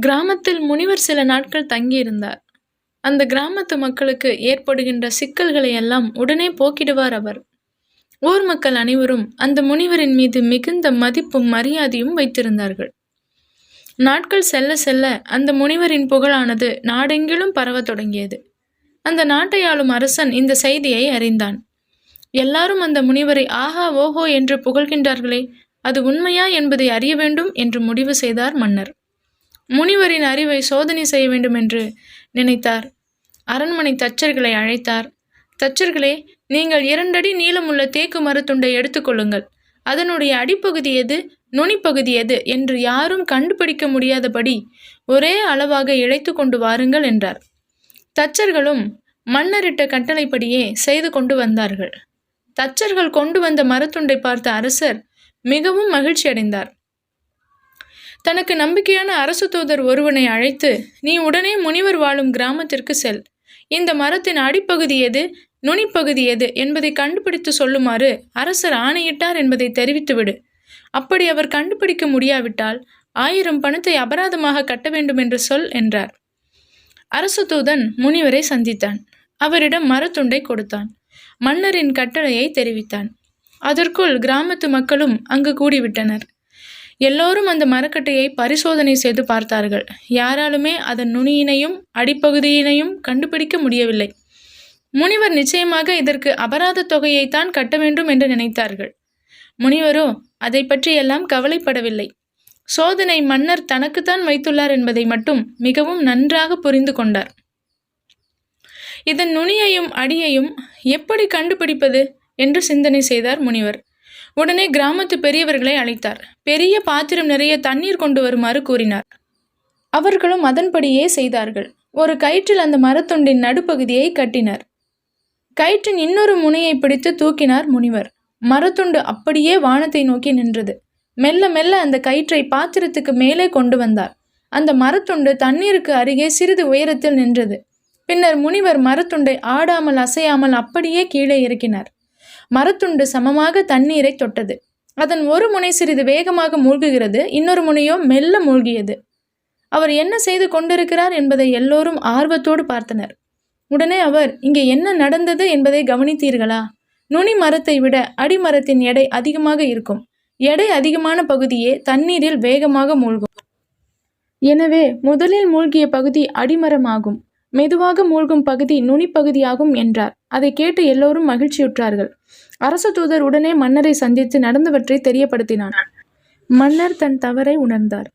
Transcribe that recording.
கிராமத்தில் முனிவர் சில நாட்கள் தங்கியிருந்தார். அந்த கிராமத்து மக்களுக்கு ஏற்படுகின்ற சிக்கல்களை எல்லாம் உடனே போக்கிடுவார் அவர். ஊர் மக்கள் அனைவரும் அந்த முனிவரின் மீது மிகுந்த மதிப்பும் மரியாதையும் வைத்திருந்தார்கள். நாட்கள் செல்ல செல்ல அந்த முனிவரின் புகழானது நாடெங்கிலும் பரவத் தொடங்கியது. அந்த நாட்டை ஆளும் அரசன் இந்த செய்தியை அறிந்தான். எல்லாரும் அந்த முனிவரை ஆஹா ஓஹோ என்று புகழ்கின்றார்களே அது உண்மையா என்பதை அறிய வேண்டும் என்று முடிவு செய்தார் மன்னர். முனிவரின் அறிவை சோதனை செய்ய வேண்டும் என்று நினைத்தார். அரண்மனை தச்சர்களை அழைத்தார். தச்சர்களே நீங்கள் இரண்டடி நீளமுள்ள தேக்கு மரத்துண்டை எடுத்துக்கொள்ளுங்கள் அதனுடைய அடிப்பகுதி எது நுனிப்பகுதி எது என்று யாரும் கண்டுபிடிக்க முடியாதபடி ஒரே அளவாக இழைத்து கொண்டு வாருங்கள் என்றார். தச்சர்களும் மன்னரிட்ட கட்டளைப்படியே செய்து கொண்டு வந்தார்கள். தச்சர்கள் கொண்டு வந்த மரத்துண்டை பார்த்த அரசர் மிகவும் மகிழ்ச்சி அடைந்தார் தனக்கு நம்பிக்கையான அரசு தூதர் ஒருவனை அழைத்து நீ உடனே முனிவர் வாழும் கிராமத்திற்கு செல். இந்த மரத்தின் அடிப்பகுதி எது? நுனிப்பகுதி எது? என்பதை கண்டுபிடித்து சொல்லுமாறு அரசர் ஆணையிட்டார் என்பதை தெரிவித்துவிடு. அப்படி அவர் கண்டுபிடிக்க முடியாவிட்டால் ஆயிரம் பணத்தை அபராதமாக கட்ட வேண்டும் என்று சொல் என்றார். அரசு தூதன் முனிவரை சந்தித்தான். அவரிடம் மரத்துண்டை கொடுத்தான். மன்னரின் கட்டளையை தெரிவித்தான். அதற்குள் கிராமத்து மக்களும் அங்கு கூடிவிட்டனர். எல்லோரும் அந்த மரக்கட்டையை பரிசோதனை செய்து பார்த்தார்கள். யாராலுமே அதன் நுனியினையும் அடிப்பகுதியினையும் கண்டுபிடிக்க முடியவில்லை. முனிவர் நிச்சயமாக இதற்கு அபராத தொகையைத்தான் கட்ட வேண்டும் என்று நினைத்தார்கள். முனிவரோ அதை பற்றியெல்லாம் கவலைப்படவில்லை. சோதனை மன்னர் தனக்குத்தான் வைத்துள்ளார் என்பதை மட்டும் மிகவும் நன்றாக புரிந்து கொண்டார். இதன் நுனியையும் அடியையும் எப்படி கண்டுபிடிப்பது? என்று சிந்தனை செய்தார் முனிவர். உடனே கிராமத்து பெரியவர்களை அழைத்தார். பெரிய பாத்திரம் நிறைய தண்ணீர் கொண்டு வருமாறு கூறினார். அவர்களும் அதன்படியே செய்தார்கள். ஒரு கயிற்றில் அந்த மரத்துண்டின் நடுப்பகுதியை கட்டினர். கயிற்றின் இன்னொரு முனையை பிடித்து தூக்கினார் முனிவர். மரத்துண்டு அப்படியே வானத்தை நோக்கி நின்றது. மெல்ல மெல்ல அந்த கயிற்றை பாத்திரத்துக்கு மேலே கொண்டு வந்தார். அந்த மரத்துண்டு தண்ணீருக்கு அருகே சிறிது உயரத்தில் நின்றது. பின்னர் முனிவர் மரத்துண்டை ஆடாமல் அசையாமல் அப்படியே கீழே இறக்கினார். மரத்துண்டு சமமாக தண்ணீரை தொட்டது. அதன் ஒரு முனை சிறிது வேகமாக மூழ்குகிறது இன்னொரு முனையோ மெல்ல மூழ்கியது. அவர் என்ன செய்து கொண்டிருக்கிறார் என்பதை எல்லோரும் ஆர்வத்தோடு பார்த்தனர். உடனே அவர் இங்கே என்ன நடந்தது என்பதை கவனித்தீர்களா? நுனி மரத்தை விட அடிமரத்தின் எடை அதிகமாக இருக்கும். எடை அதிகமான பகுதியே தண்ணீரில் வேகமாக மூழ்கும். எனவே முதலில் மூழ்கிய பகுதி அடிமரமாகும் மெதுவாக மூழ்கும் பகுதி நுனிப்பகுதியாகும் என்றார். அதை கேட்டு எல்லோரும் மகிழ்ச்சியுற்றார்கள். அரசு தூதர் உடனே மன்னரை சந்தித்து நடந்தவற்றை தெரியப்படுத்தினார் மன்னர் தன் தவறை உணர்ந்தார்.